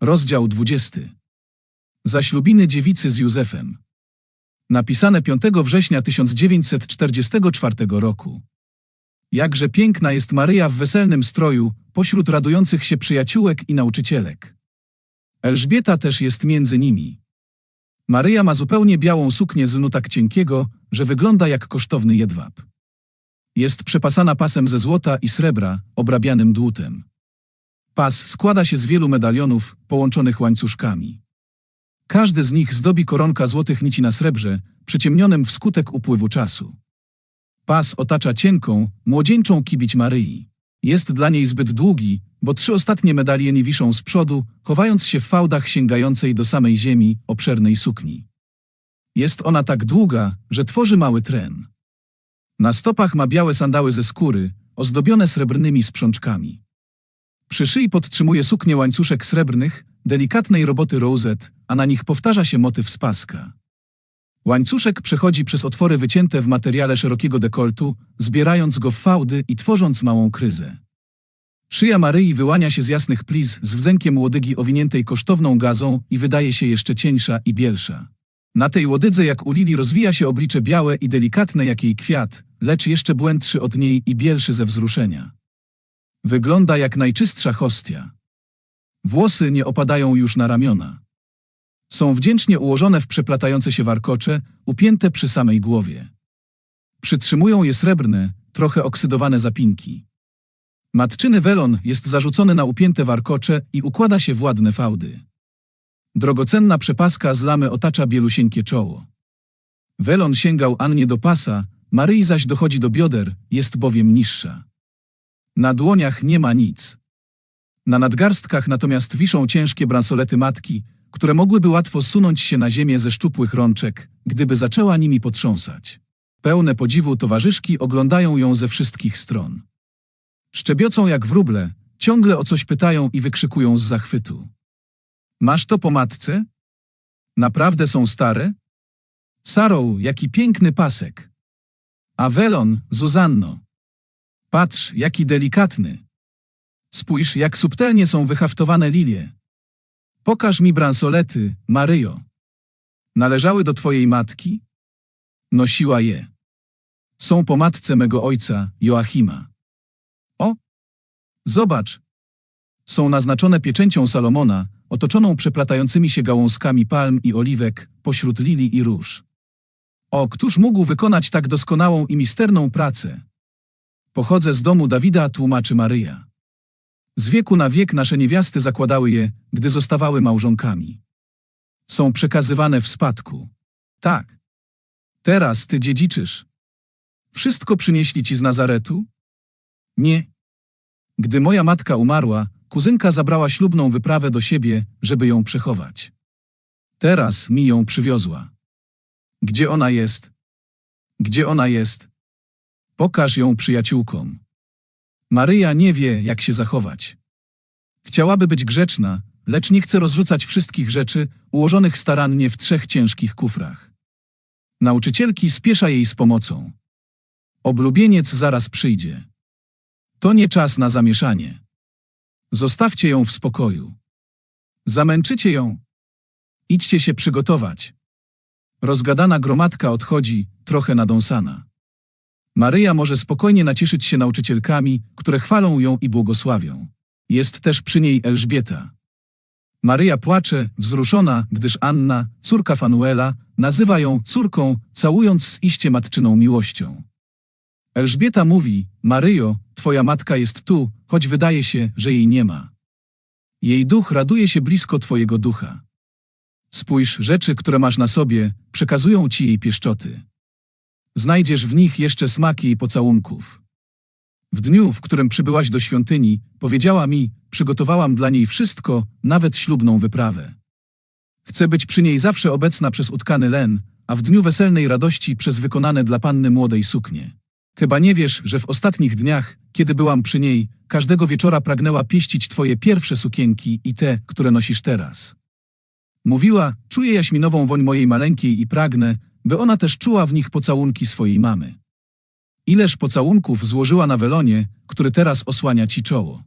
Rozdział 20. Zaślubiny dziewicy z Józefem. Napisane 5 września 1944 roku. Jakże piękna jest Maryja w weselnym stroju, pośród radujących się przyjaciółek i nauczycielek. Elżbieta też jest między nimi. Maryja ma zupełnie białą suknię z lnu tak cienkiego, że wygląda jak kosztowny jedwab. Jest przepasana pasem ze złota i srebra, obrabianym dłutem. Pas składa się z wielu medalionów połączonych łańcuszkami. Każdy z nich zdobi koronka złotych nici na srebrze, przyciemnionym wskutek upływu czasu. Pas otacza cienką, młodzieńczą kibić Maryi. Jest dla niej zbyt długi, bo trzy ostatnie medaliony wiszą z przodu, chowając się w fałdach sięgającej do samej ziemi obszernej sukni. Jest ona tak długa, że tworzy mały tren. Na stopach ma białe sandały ze skóry, ozdobione srebrnymi sprzączkami. Przy szyi podtrzymuje suknię łańcuszek srebrnych, delikatnej roboty rosette, a na nich powtarza się motyw z paska. Łańcuszek przechodzi przez otwory wycięte w materiale szerokiego dekoltu, zbierając go w fałdy i tworząc małą kryzę. Szyja Maryi wyłania się z jasnych pliz z wdzękiem łodygi owiniętej kosztowną gazą i wydaje się jeszcze cieńsza i bielsza. Na tej łodydze jak u lili rozwija się oblicze białe i delikatne jak jej kwiat, lecz jeszcze błędszy od niej i bielszy ze wzruszenia. Wygląda jak najczystsza hostia. Włosy nie opadają już na ramiona. Są wdzięcznie ułożone w przeplatające się warkocze, upięte przy samej głowie. Przytrzymują je srebrne, trochę oksydowane zapinki. Matczyny welon jest zarzucony na upięte warkocze i układa się w ładne fałdy. Drogocenna przepaska z lamy otacza bielusieńkie czoło. Welon sięgał Annie do pasa, Maryi zaś dochodzi do bioder, jest bowiem niższa. Na dłoniach nie ma nic. Na nadgarstkach natomiast wiszą ciężkie bransolety matki, które mogłyby łatwo sunąć się na ziemię ze szczupłych rączek, gdyby zaczęła nimi potrząsać. Pełne podziwu towarzyszki oglądają ją ze wszystkich stron. Szczebiocą jak wróble, ciągle o coś pytają i wykrzykują z zachwytu. Masz to po matce? Naprawdę są stare? Sarą, jaki piękny pasek. Awelon, Zuzanno. Patrz, jaki delikatny. Spójrz, jak subtelnie są wyhaftowane lilie. Pokaż mi bransolety, Maryjo. Należały do twojej matki? Nosiła je. Są po matce mego ojca, Joachima. O! Zobacz! Są naznaczone pieczęcią Salomona, otoczoną przeplatającymi się gałązkami palm i oliwek, pośród lilii i róż. O, któż mógł wykonać tak doskonałą i misterną pracę? Pochodzę z domu Dawida, tłumaczy Maryja. Z wieku na wiek nasze niewiasty zakładały je, gdy zostawały małżonkami. Są przekazywane w spadku. Tak. Teraz ty dziedziczysz. Wszystko przynieśli ci z Nazaretu? Nie. Gdy moja matka umarła, kuzynka zabrała ślubną wyprawę do siebie, żeby ją przechować. Teraz mi ją przywiozła. Gdzie ona jest? Gdzie ona jest? Pokaż ją przyjaciółkom. Maryja nie wie, jak się zachować. Chciałaby być grzeczna, lecz nie chce rozrzucać wszystkich rzeczy ułożonych starannie w trzech ciężkich kufrach. Nauczycielki spiesza jej z pomocą. Oblubieniec zaraz przyjdzie. To nie czas na zamieszanie. Zostawcie ją w spokoju. Zamęczycie ją. Idźcie się przygotować. Rozgadana gromadka odchodzi, trochę nadąsana. Maryja może spokojnie nacieszyć się nauczycielkami, które chwalą ją i błogosławią. Jest też przy niej Elżbieta. Maryja płacze, wzruszona, gdyż Anna, córka Fanuela, nazywa ją córką, całując z iście matczyną miłością. Elżbieta mówi, Maryjo, twoja matka jest tu, choć wydaje się, że jej nie ma. Jej duch raduje się blisko twojego ducha. Spójrz, rzeczy, które masz na sobie, przekazują ci jej pieszczoty. Znajdziesz w nich jeszcze smak jej pocałunków. W dniu, w którym przybyłaś do świątyni, powiedziała mi, przygotowałam dla niej wszystko, nawet ślubną wyprawę. Chcę być przy niej zawsze obecna przez utkany len, a w dniu weselnej radości przez wykonane dla panny młodej suknie. Chyba nie wiesz, że w ostatnich dniach, kiedy byłam przy niej, każdego wieczora pragnęła pieścić twoje pierwsze sukienki i te, które nosisz teraz. Mówiła, czuję jaśminową woń mojej maleńkiej i pragnę, by ona też czuła w nich pocałunki swojej mamy. Ileż pocałunków złożyła na welonie, który teraz osłania ci czoło.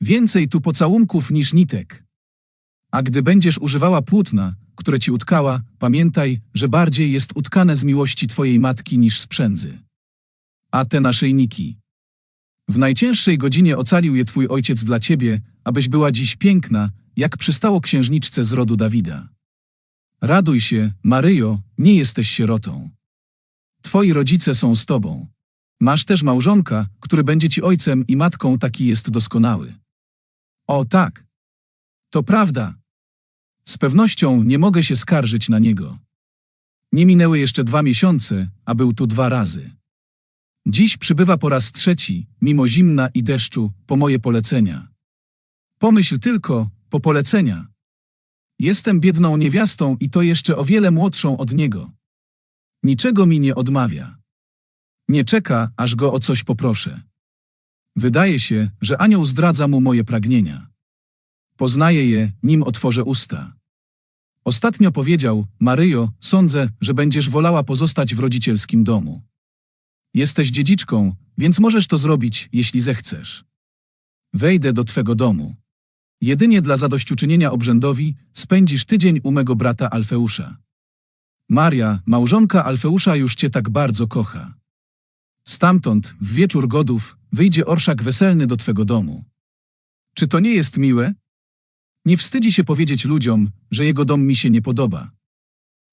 Więcej tu pocałunków niż nitek. A gdy będziesz używała płótna, które ci utkała, pamiętaj, że bardziej jest utkane z miłości twojej matki niż z przędzy. A te naszyjniki. W najcięższej godzinie ocalił je twój ojciec dla ciebie, abyś była dziś piękna, jak przystało księżniczce z rodu Dawida. Raduj się, Maryjo, nie jesteś sierotą. Twoi rodzice są z tobą. Masz też małżonka, który będzie ci ojcem i matką, taki jest doskonały. O tak. To prawda. Z pewnością nie mogę się skarżyć na niego. Nie minęły jeszcze dwa miesiące, a był tu dwa razy. Dziś przybywa po raz trzeci, mimo zimna i deszczu, po moje polecenia. Pomyśl tylko, po polecenia. Jestem biedną niewiastą i to jeszcze o wiele młodszą od niego. Niczego mi nie odmawia. Nie czeka, aż go o coś poproszę. Wydaje się, że anioł zdradza mu moje pragnienia. Poznaję je, nim otworzę usta. Ostatnio powiedział, Maryjo, sądzę, że będziesz wolała pozostać w rodzicielskim domu. Jesteś dziedziczką, więc możesz to zrobić, jeśli zechcesz. Wejdę do twego domu. Jedynie dla zadośćuczynienia obrzędowi spędzisz tydzień u mego brata Alfeusza. Maria, małżonka Alfeusza już cię tak bardzo kocha. Stamtąd, w wieczór godów, wyjdzie orszak weselny do twego domu. Czy to nie jest miłe? Nie wstydzi się powiedzieć ludziom, że jego dom mi się nie podoba.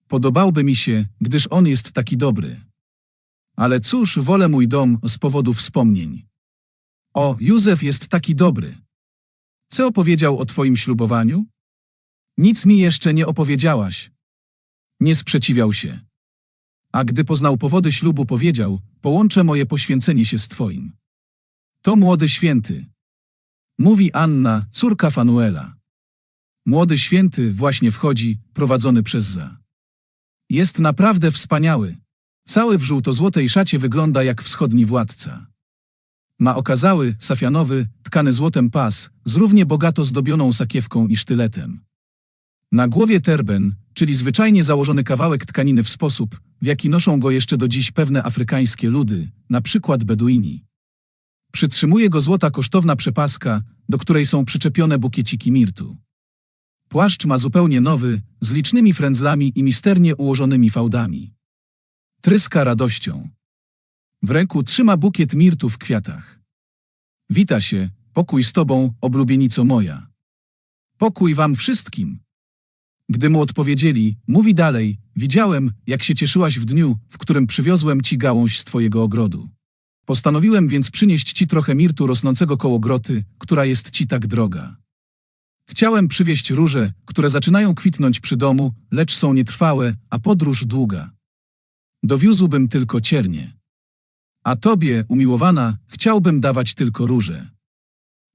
Podobałby mi się, gdyż on jest taki dobry. Ale cóż, wolę mój dom z powodu wspomnień. O, Józef jest taki dobry. Co opowiedział o twoim ślubowaniu? Nic mi jeszcze nie opowiedziałaś. Nie sprzeciwiał się. A gdy poznał powody ślubu, powiedział: Połączę moje poświęcenie się z Twoim. To młody święty. Mówi Anna, córka Fanuela. Młody święty właśnie wchodzi, prowadzony przez Za. Jest naprawdę wspaniały. Cały w żółto-złotej szacie wygląda jak wschodni władca. Ma okazały, safianowy, tkany złotem pas, z równie bogato zdobioną sakiewką i sztyletem. Na głowie terben, czyli zwyczajnie założony kawałek tkaniny w sposób, w jaki noszą go jeszcze do dziś pewne afrykańskie ludy, na przykład Beduini. Przytrzymuje go złota kosztowna przepaska, do której są przyczepione bukieciki mirtu. Płaszcz ma zupełnie nowy, z licznymi frędzlami i misternie ułożonymi fałdami. Tryska radością. W ręku trzyma bukiet mirtu w kwiatach. Wita się, pokój z tobą, oblubienico moja. Pokój wam wszystkim. Gdy mu odpowiedzieli, mówi dalej, widziałem, jak się cieszyłaś w dniu, w którym przywiozłem ci gałąź z twojego ogrodu. Postanowiłem więc przynieść ci trochę mirtu rosnącego koło groty, która jest ci tak droga. Chciałem przywieźć róże, które zaczynają kwitnąć przy domu, lecz są nietrwałe, a podróż długa. Dowiózłbym tylko ciernie. A tobie, umiłowana, chciałbym dawać tylko róże.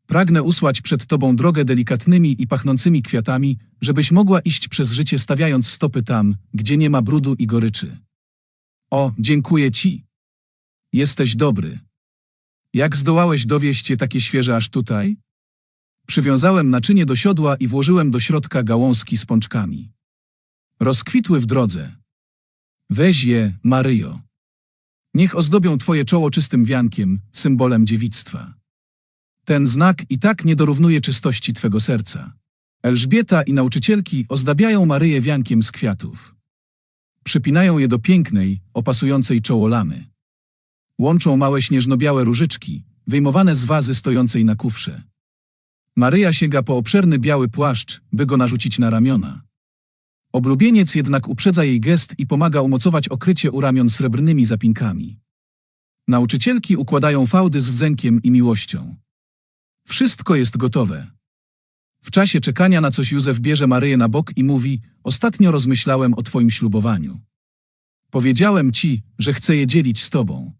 Pragnę usłać przed tobą drogę delikatnymi i pachnącymi kwiatami, żebyś mogła iść przez życie stawiając stopy tam, gdzie nie ma brudu i goryczy. O, dziękuję ci. Jesteś dobry. Jak zdołałeś dowieść je takie świeże aż tutaj? Przywiązałem naczynie do siodła i włożyłem do środka gałązki z pączkami. Rozkwitły w drodze. Weź je, Maryjo. Niech ozdobią twoje czoło czystym wiankiem, symbolem dziewictwa. Ten znak i tak nie dorównuje czystości twego serca. Elżbieta i nauczycielki ozdabiają Maryję wiankiem z kwiatów. Przypinają je do pięknej, opasującej czoło lamy. Łączą małe śnieżno-białe różyczki, wyjmowane z wazy stojącej na kufrze. Maryja sięga po obszerny biały płaszcz, by go narzucić na ramiona. Oblubieniec jednak uprzedza jej gest i pomaga umocować okrycie u ramion srebrnymi zapinkami. Nauczycielki układają fałdy z wdzękiem i miłością. Wszystko jest gotowe. W czasie czekania na coś Józef bierze Maryję na bok i mówi: Ostatnio rozmyślałem o twoim ślubowaniu. Powiedziałem ci, że chcę je dzielić z tobą.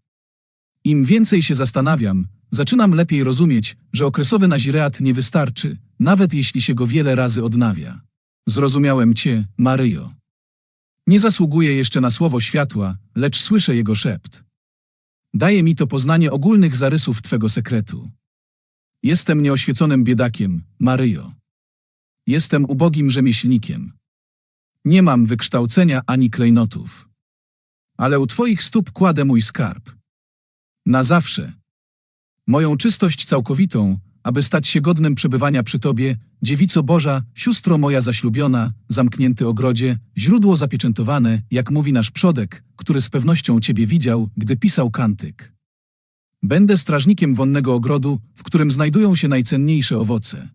Im więcej się zastanawiam, zaczynam lepiej rozumieć, że okresowy nazireat nie wystarczy, nawet jeśli się go wiele razy odnawia. Zrozumiałem cię, Maryjo. Nie zasługuję jeszcze na słowo światła, lecz słyszę jego szept. Daje mi to poznanie ogólnych zarysów twego sekretu. Jestem nieoświeconym biedakiem, Maryjo. Jestem ubogim rzemieślnikiem. Nie mam wykształcenia ani klejnotów. Ale u Twoich stóp kładę mój skarb. Na zawsze. Moją czystość całkowitą, aby stać się godnym przebywania przy Tobie, dziewico Boża, sióstro moja zaślubiona, zamknięty ogrodzie, źródło zapieczętowane, jak mówi nasz przodek, który z pewnością Ciebie widział, gdy pisał kantyk. Będę strażnikiem wonnego ogrodu, w którym znajdują się najcenniejsze owoce.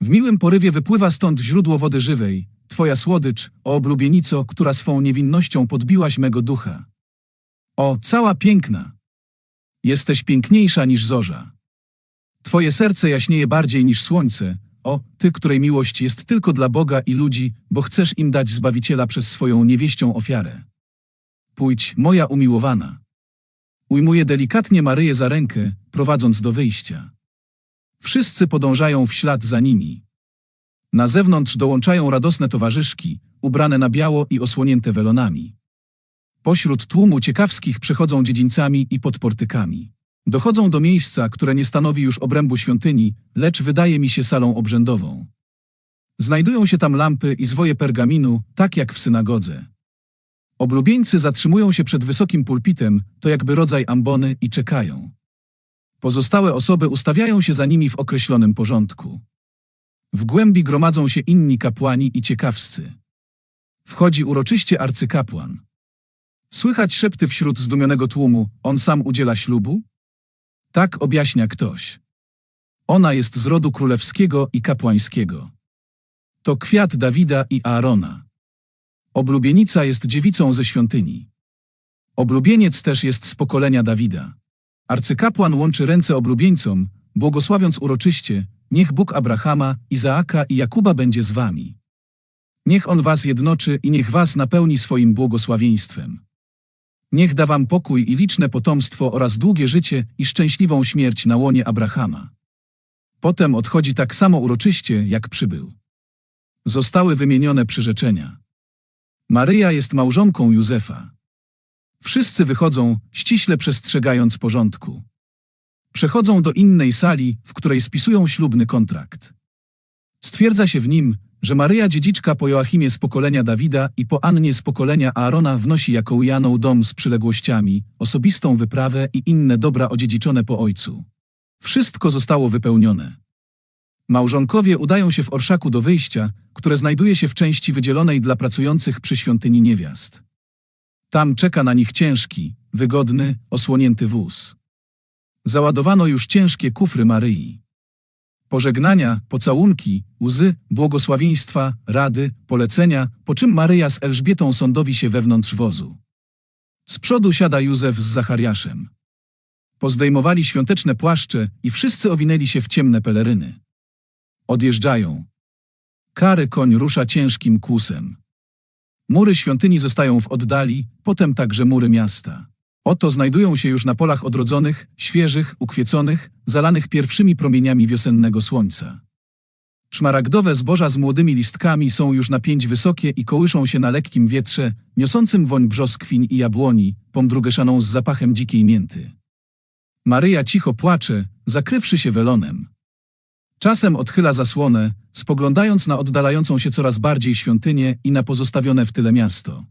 W miłym porywie wypływa stąd źródło wody żywej, Twoja słodycz, o oblubienico, która swą niewinnością podbiłaś mego ducha. O, cała piękna! Jesteś piękniejsza niż zorza. Twoje serce jaśnieje bardziej niż słońce, o, Ty, której miłość jest tylko dla Boga i ludzi, bo chcesz im dać Zbawiciela przez swoją niewieścią ofiarę. Pójdź, moja umiłowana. Ujmuje delikatnie Maryję za rękę, prowadząc do wyjścia. Wszyscy podążają w ślad za nimi. Na zewnątrz dołączają radosne towarzyszki, ubrane na biało i osłonięte welonami. Pośród tłumu ciekawskich przechodzą dziedzińcami i podportykami. Dochodzą do miejsca, które nie stanowi już obrębu świątyni, lecz wydaje mi się salą obrzędową. Znajdują się tam lampy i zwoje pergaminu, tak jak w synagodze. Oblubieńcy zatrzymują się przed wysokim pulpitem, to jakby rodzaj ambony i czekają. Pozostałe osoby ustawiają się za nimi w określonym porządku. W głębi gromadzą się inni kapłani i ciekawscy. Wchodzi uroczyście arcykapłan. Słychać szepty wśród zdumionego tłumu, on sam udziela ślubu? Tak objaśnia ktoś. Ona jest z rodu królewskiego i kapłańskiego. To kwiat Dawida i Aarona. Oblubienica jest dziewicą ze świątyni. Oblubieniec też jest z pokolenia Dawida. Arcykapłan łączy ręce oblubieńcom, błogosławiąc uroczyście, niech Bóg Abrahama, Izaaka i Jakuba będzie z wami. Niech On was jednoczy i niech was napełni swoim błogosławieństwem. Niech da wam pokój i liczne potomstwo oraz długie życie i szczęśliwą śmierć na łonie Abrahama. Potem odchodzi tak samo uroczyście, jak przybył. Zostały wymienione przyrzeczenia. Maryja jest małżonką Józefa. Wszyscy wychodzą, ściśle przestrzegając porządku. Przechodzą do innej sali, w której spisują ślubny kontrakt. Stwierdza się w nim, że Maryja dziedziczka po Joachimie z pokolenia Dawida i po Annie z pokolenia Aarona wnosi jako ujaną dom z przyległościami, osobistą wyprawę i inne dobra odziedziczone po ojcu. Wszystko zostało wypełnione. Małżonkowie udają się w orszaku do wyjścia, które znajduje się w części wydzielonej dla pracujących przy świątyni niewiast. Tam czeka na nich ciężki, wygodny, osłonięty wóz. Załadowano już ciężkie kufry Maryi. Pożegnania, pocałunki, łzy, błogosławieństwa, rady, polecenia, po czym Maryja z Elżbietą sądowi się wewnątrz wozu. Z przodu siada Józef z Zachariaszem. Pozdejmowali świąteczne płaszcze i wszyscy owinęli się w ciemne peleryny. Odjeżdżają. Kary koń rusza ciężkim kłusem. Mury świątyni zostają w oddali, potem także mury miasta. Oto znajdują się już na polach odrodzonych, świeżych, ukwieconych, zalanych pierwszymi promieniami wiosennego słońca. Szmaragdowe zboża z młodymi listkami są już na pięć wysokie i kołyszą się na lekkim wietrze, niosącym woń brzoskwiń i jabłoni, pomdrugeszaną z zapachem dzikiej mięty. Maryja cicho płacze, zakrywszy się welonem. Czasem odchyla zasłonę, spoglądając na oddalającą się coraz bardziej świątynię i na pozostawione w tyle miasto.